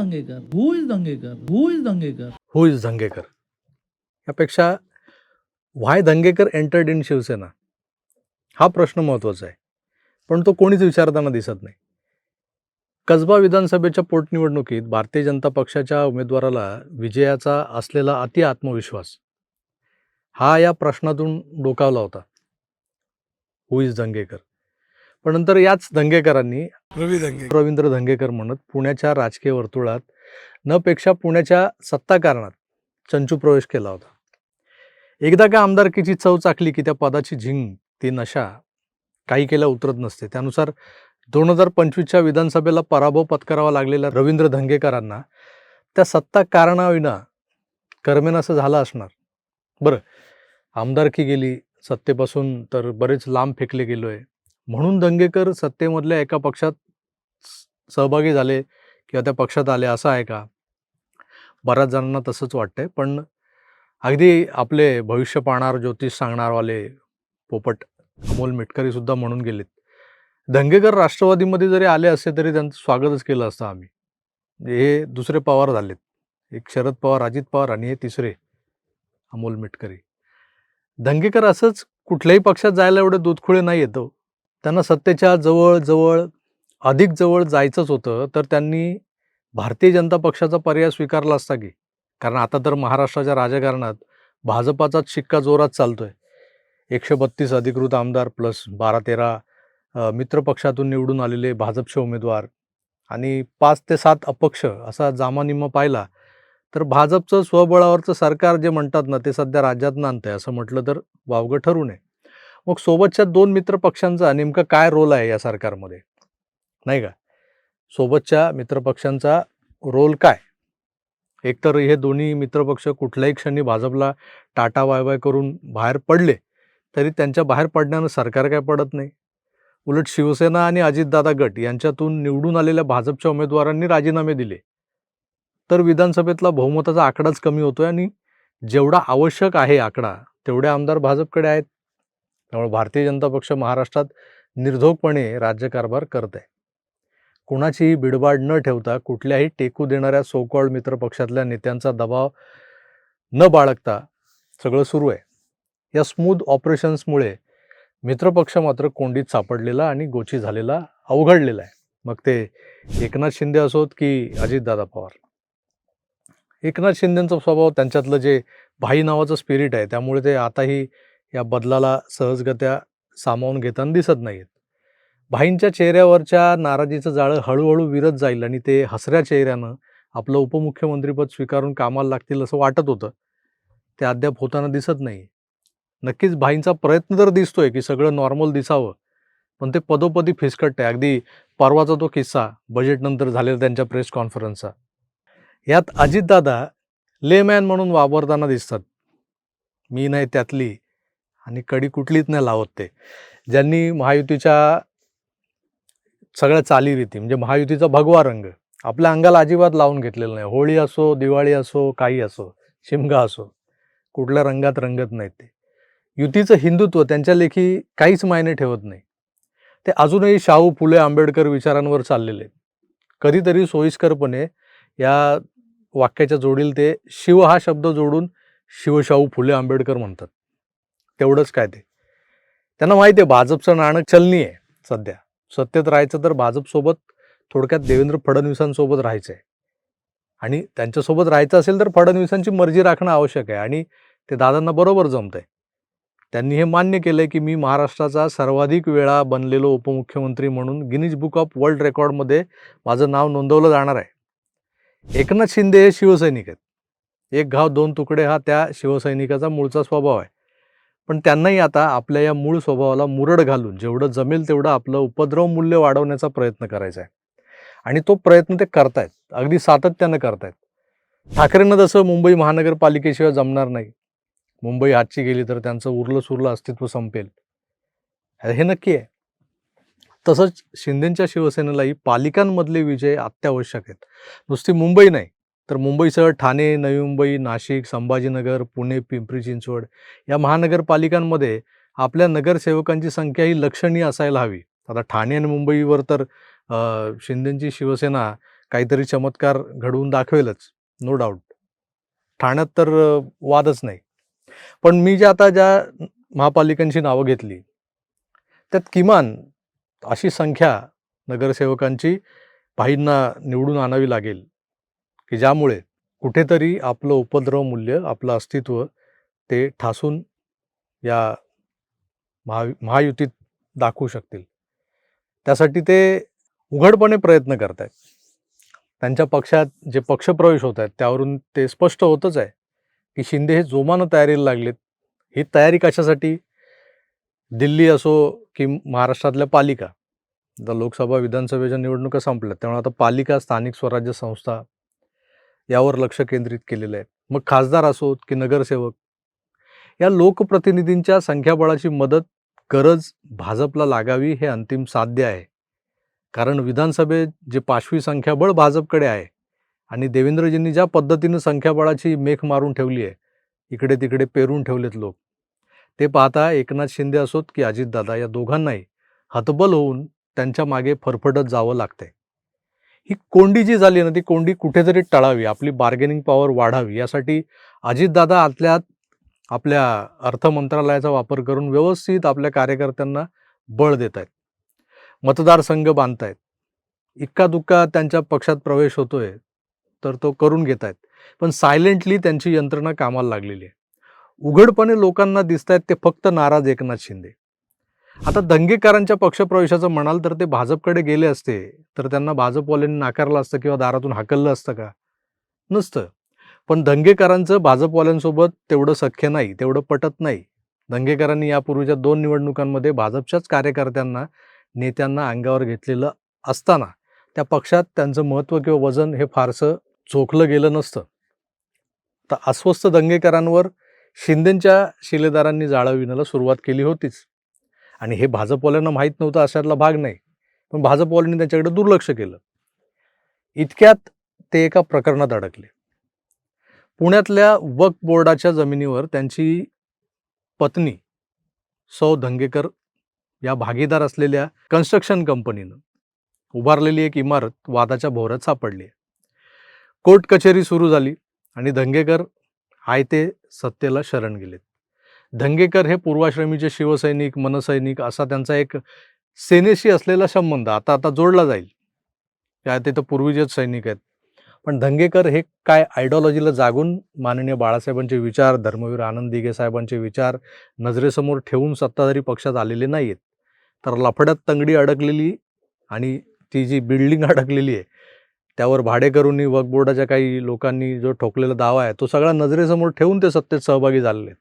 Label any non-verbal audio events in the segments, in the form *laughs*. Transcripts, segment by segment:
Dangekar? Who is Dangekar? Who is Dangekar? Who is Dangekar? यापेक्षा why Dangekar entered in Shiv Sena? हा प्रश्न महत्त्वाचा आहे. पण तो कोणीच विचारताना दिसत नाही. कसबा विधानसभेच्या पोटनिवडणुकीत भारतीय जनता पक्षाच्या उमेदवाराला विजयाचा असलेला अति आत्मविश्वास हा या प्रश्नातून डोकावला होता. हु इज धंगेकर पण नंतर याच धंगेकरांनी रवी दंगे. रवींद्र धंगेकर म्हणत पुण्याच्या राजकीय वर्तुळात न पेक्षा पुण्याच्या सत्ताकारणात चंचू प्रवेश केला होता. एकदा का आमदारकीची चव चाकली की त्या पदाची झिंग ती नशा काही केल्या उतरत नसते. त्यानुसार दोन हजार पंचवीसच्या विधानसभेला पराभव पत्करावा लागलेल्या रवींद्र धंगेकरांना त्या सत्ता कारणाविना करमेनासं झालं असणार. बरं आमदारकी गेली सत्तेपासून तर बरेच लांब फेकले गेलो आहे म्हणून दंगेकर सत्तेमधल्या एका पक्षात स- सहभागी झाले किंवा त्या पक्षात आले असं आहे का? बऱ्याच जणांना तसंच वाटतंय पण अगदी आपले भविष्य पाहणार ज्योतिष सांगणारवाले पोपट अमोल मिटकरी सुद्धा म्हणून गेलेत. दंगेकर राष्ट्रवादीमध्ये जरी आले असते तरी त्यांचं स्वागतच केलं असतं आम्ही. म्हणजे हे दुसरे पवार झालेत. एक शरद पवार अजित पवार आणि हे तिसरे अमोल मिटकरी. दंगेकर असंच कुठल्याही पक्षात जायला एवढे दूधखुळे नाही येतो हो. त्यांना सत्तेच्या जवळ जवळ अधिक जवळ जायचंच होतं तर त्यांनी भारतीय जनता पक्षाचा पर्याय स्वीकारला असता की. कारण आता तर महाराष्ट्राच्या राजकारणात भाजपाचाच शिक्का जोरात चालतो आहे एकशे बत्तीस अधिकृत आमदार प्लस बारा तेरा मित्रपक्षातून निवडून आलेले भाजपचे उमेदवार आणि पाच ते सात अपक्ष असा जामानिम्मा पाहिला तर भाजपचं स्वबळावरचं सरकार जे म्हणतात ना ते सध्या राज्यात आहे असं म्हटलं तर वावगं ठरू नये. मग सोबतच्या दोन मित्र पक्षांचा नेमका काय रोल आहे या सरकारमध्ये? नाही का? सोबतच्या मित्रपक्षांचा रोल काय? एकतर हे दोन्ही मित्रपक्ष कुठल्याही क्षणी भाजपला टाटा वाय वाय करून बाहेर पडले तरी त्यांच्या बाहेर पडण्यानं सरकार काय पडत नाही? उलट शिवसेना आणि अजितदादा गट यांच्यातून निवडून आलेल्या भाजपच्या उमेदवारांनी राजीनामे दिले. तर विधानसभेतला बहुमताचा आकडाच कमी होतोय आणि जेवढा आवश्यक आहे आकडा तेवढे आमदार भाजपकडे आहेत. त्यामुळे भारतीय जनता पक्ष महाराष्ट्रात निर्धोकपणे राज्यकारभार करत आहे कुणाचीही बिडबाड न ठेवता कुठल्याही टेकू देणाऱ्या सोकॉल्ड मित्र पक्षातल्या नेत्यांचा दबाव न बाळगता सगळं सुरू आहे. या स्मूथ ऑपरेशन्समुळे मित्रपक्ष मात्र कोंडीत सापडलेला आणि गोची झालेला अवघडलेला आहे. मग ते एकनाथ शिंदे असोत की अजितदादा पवार? एकनाथ शिंदेचा स्वभाव त्यांच्यातलं जे भाई नावाचं स्पिरिट आहे त्यामुळे ते आताही या बदलाला सहजगत्या सामावून घेताना दिसत नाहीत. भाईंच्या चेहऱ्यावरच्या नाराजीचं जाळं हळूहळू विरत जाईल आणि ते हसऱ्या चेहऱ्यानं आपलं उपमुख्यमंत्रीपद स्वीकारून कामाला लागतील असं वाटत होतं. ते अद्याप होताना दिसत नाही. नक्कीच भाईंचा प्रयत्न तर दिसतोय की सगळं नॉर्मल दिसावं पण ते पदोपदी फिसकटतंय. अगदी परवाचा तो किस्सा बजेटनंतर झालेला त्यांच्या प्रेस कॉन्फरन्सचा. यात अजितदादा लेमॅन म्हणून वावरताना दिसतात. मी नाही त्यातली. आणि कडी कुठलीच नाही लावत ते. ज्यांनी महायुतीच्या सगळ्या चालीरीती म्हणजे महायुतीचा भगवा रंग आपल्या अंगाला अजिबात लावून घेतलेला नाही. होळी असो दिवाळी असो काही असो शिमगा असो कुठल्या रंगात रंगत नाहीत ते. युतीचं हिंदुत्व त्यांच्या लेखी काहीच मायने ठेवत नाही. ते अजूनही शाहू फुले आंबेडकर विचारांवर चाललेले आहेत. कधीतरी सोयीस्करपणे या वाक्याच्या जोडील ते शिव हा शब्द जोडून शिवशाहू फुले आंबेडकर म्हणतात. तेवढंच काय ते. त्यांना माहिती आहे भाजपचं नाणं चलनी आहे सध्या. सत्तेत राहायचं तर भाजपसोबत थोडक्यात देवेंद्र फडणवीसांसोबत राहायचं आहे आणि त्यांच्यासोबत राहायचं असेल तर फडणवीसांची मर्जी राखणं आवश्यक आहे. आणि ते दादांना बरोबर जमत आहे त्यांनी हे मान्य केलंय की मी महाराष्ट्राचा सर्वाधिक वेळा बनलेलो उपमुख्यमंत्री म्हणून गिनीज बुक ऑफ वर्ल्ड रेकॉर्डमध्ये माझं नाव नोंदवलं जाणार आहे. एकनाथ शिंदे हे शिवसैनिक आहेत. एक घाव दोन तुकडे हा त्या शिवसैनिकाचा मूळचा स्वभाव आहे. पण त्यांनाही आता आपल्या या मूळ स्वभावाला मुरड घालून जेवढं जमेल तेवढं आपलं उपद्रव मूल्य वाढवण्याचा प्रयत्न करायचा आहे आणि तो प्रयत्न ते करतायत. अगदी सातत्यानं करतायत. ठाकरेंना जसं मुंबई महानगरपालिकेशिवाय जमणार नाही. मुंबई आजची गेली तर त्यांचं उरलं सुरलं अस्तित्व संपेल. हे नक्की आहे. तसंच शिंदेच्या शिवसेनेलाही पालिकांमधले विजय अत्यावश्यक आहेत. नुसती मुंबई नाही तर मुंबईसह ठाणे नवी मुंबई नाशिक संभाजीनगर पुणे पिंपरी चिंचवड या महानगरपालिकांमध्ये आपल्या नगरसेवकांची संख्या ही लक्षणीय असायला हवी. आता ठाणे आणि मुंबईवर तर शिंदेची शिवसेना काहीतरी चमत्कार घडवून दाखवेलच नो डाऊट ठाण्यात तर वादच नाही. पण मी ज्या आता ज्या महापालिकांची नावं घेतली त्यात किमान अशी संख्या नगरसेवकांची भाईंना निवडून आणावी लागेल. की ज्यामुळे कुठेतरी आपलं उपद्रव मूल्य आपलं अस्तित्व ते ठासून या महा महायुतीत दाखवू शकतील. त्यासाठी ते उघडपणे प्रयत्न करत आहेत त्यांच्या पक्षात जे पक्षप्रवेश होत आहेत त्यावरून ते स्पष्ट होतच आहे की शिंदे हे जोमानं तयारीला लागलेत. ही तयारी कशासाठी? दिल्ली असो की महाराष्ट्रातल्या पालिका. आता लोकसभा विधानसभेच्या निवडणुका संपल्या त्यामुळे आता पालिका स्थानिक स्वराज्य संस्था यावर लक्ष केंद्रित केलेलं आहे. मग खासदार असोत की नगरसेवक या लोकप्रतिनिधींच्या संख्याबळाची मदत गरज भाजपला लागावी हे अंतिम साध्य आहे. कारण विधानसभेत जे पाचवी संख्याबळ भाजपकडे आहे आणि देवेंद्रजींनी ज्या पद्धतीनं संख्याबळाची मेख मारून ठेवली आहे इकडे तिकडे पेरून ठेवलेत लोक. ते पाहता एकनाथ शिंदे असोत की अजितदादा या दोघांनाही हतबल होऊन त्यांच्या मागे फरफटत जावं लागतंय. ही कोंडी जी झाली ना ती कोंडी कुठेतरी टळावी आपली बार्गेनिंग पॉवर वाढावी यासाठी अजितदादा आतल्यात आपल्या अर्थ मंत्रालयाचा वापर करून व्यवस्थित आपल्या कार्यकर्त्यांना बळ देत आहेत मतदारसंघ बांधतायत इक्का दुक्का त्यांच्या पक्षात प्रवेश होतोय तर तो करून घेत आहेत पण सायलेंटली त्यांची यंत्रणा कामाला लागलेली आहे. उघडपणे लोकांना दिसत आहेत ते फक्त नाराज एकनाथ शिंदे. आता दंगेकरांच्या पक्षप्रवेशाचं म्हणाल तर ते भाजपकडे गेले असते. तर त्यांना भाजपवाल्यांनी नाकारलं असतं किंवा दारातून हाकललं असतं का? नसतं. पण दंगेकरांचं भाजपवाल्यांसोबत तेवढं सख्य नाही तेवढं पटत नाही. दंगेकरांनी यापूर्वीच्या दोन निवडणुकांमध्ये भाजपच्याच कार्यकर्त्यांना नेत्यांना अंगावर घेतलेलं असताना त्या पक्षात त्यांचं महत्त्व किंवा वजन हे फारसं चोखलं गेलं नसतं. तर अस्वस्थ दंगेकरांवर शिंदेंच्या शिलेदारांनी जाळं विणायला सुरुवात केली होतीच. आणि हे भाजपवाल्यांना माहीत नव्हतं अशातला भाग नाही. पण भाजपवाल्यांनी त्यांच्याकडे दुर्लक्ष केलं. इतक्यात ते एका प्रकरणात अडकले. पुण्यातल्या वक्फ बोर्डाच्या जमिनीवर त्यांची पत्नी सौ धंगेकर या भागीदार असलेल्या कन्स्ट्रक्शन कंपनीनं उभारलेली एक इमारत वादाच्या भोवऱ्यात सापडली आहे. कोर्ट कचेरी सुरू झाली आणि धंगेकर आयते सत्तेला शरण गेलेत. धंगेकर हे पूर्वाश्रमीचे शिवसैनिक मनसैनिक असा त्यांचा एक सेनेशी असलेला संबंध आता आता जोडला जाईल. त्या तिथं पूर्वीचेच सैनिक आहेत. पण धंगेकर हे काय आयडिओलॉजीला जागून माननीय बाळासाहेबांचे विचार धर्मवीर आनंद दिघे साहेबांचे विचार नजरेसमोर ठेवून सत्ताधारी पक्षात आलेले नाही आहेत तर लफड्यात तंगडी अडकलेली आणि ती जी बिल्डिंग *laughs* अडकलेली आहे त्यावर भाडेकरूंनी वक्फ बोर्डाच्या काही लोकांनी जो ठोकलेला दावा आहे तो सगळा नजरेसमोर ठेवून ते सत्तेत सहभागी झालेले आहेत.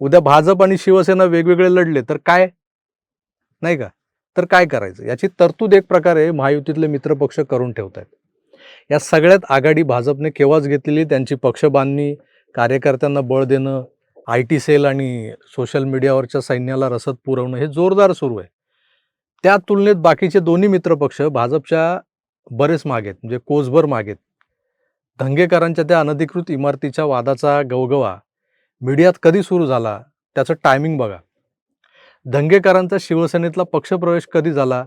उद्या भाजप आणि शिवसेना वेगवेगळे लढले तर काय? नाही का? तर काय करायचं? याची तरतूद एक प्रकारे महायुतीतले मित्रपक्ष करून ठेवत आहेत या सगळ्यात आघाडी भाजपने केव्हाच घेतलेली? त्यांची पक्षबांधणी कार्यकर्त्यांना बळ देणं आय टी सेल आणि सोशल मीडियावरच्या सैन्याला रसद पुरवणं हे जोरदार सुरू आहे. त्या तुलनेत बाकीचे दोन्ही मित्रपक्ष भाजपच्या बरेच मागेत म्हणजे कोसभर मागेत. धंगेकरांच्या त्या अनधिकृत इमारतीच्या वादाचा गवगवा मीडियात कधी सुरू झाला त्याचं टायमिंग बघा. धंगेकरांचा शिवसेनेतला पक्षप्रवेश कधी झाला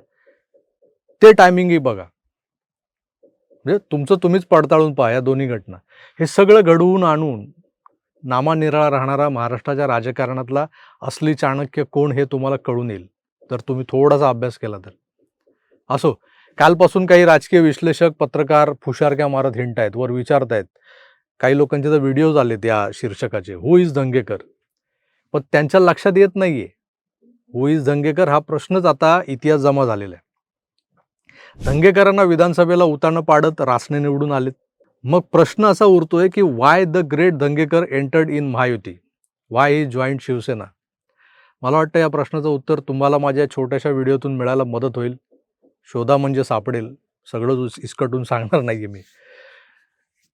ते टायमिंगही बघा. म्हणजे तुमचं तुम्हीच पडताळून पहा या दोन्ही घटना. हे सगळं घडवून आणून नामानिराळा राहणारा महाराष्ट्राच्या राजकारणातला असली चाणक्य कोण हे तुम्हाला कळून येईल. तर तुम्ही थोडासा अभ्यास केला तर. असो कालपासून काही राजकीय विश्लेषक पत्रकार फुशारक्या मारत हिंट आहेत वर विचारतायत. काही लोकांचे तर व्हिडिओज आले त्या शीर्षकाचे. हु इज दंगेकर पण त्यांच्या लक्षात येत नाहीये. हु इज दंगेकर हा प्रश्नच आता इतिहास जमा झालेला आहे. दंगेकरांना विधानसभेला उताणं पाडत रासने निवडून आलेत. मग प्रश्न असा उरतोय की why the great Dangekar entered in Mahayuti why he joined Shiv Sena मला वाटतं या प्रश्नाचं उत्तर तुम्हाला माझ्या छोट्याशा व्हिडिओतून मिळायला मदत होईल. शोधा म्हणजे सापडेल. सगळं इसकटून सांगणार नाही आहे मी.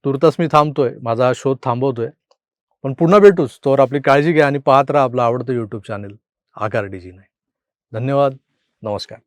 तुर्तास मी थांबतोय. माझा शोध थांबवतोय. पण पुन्हा भेटूच. तोवर आपली काळजी घ्या आणि पाहत राहा आपलं आवडतं यूट्यूब चॅनल आकार डीजी नाही धन्यवाद. नमस्कार.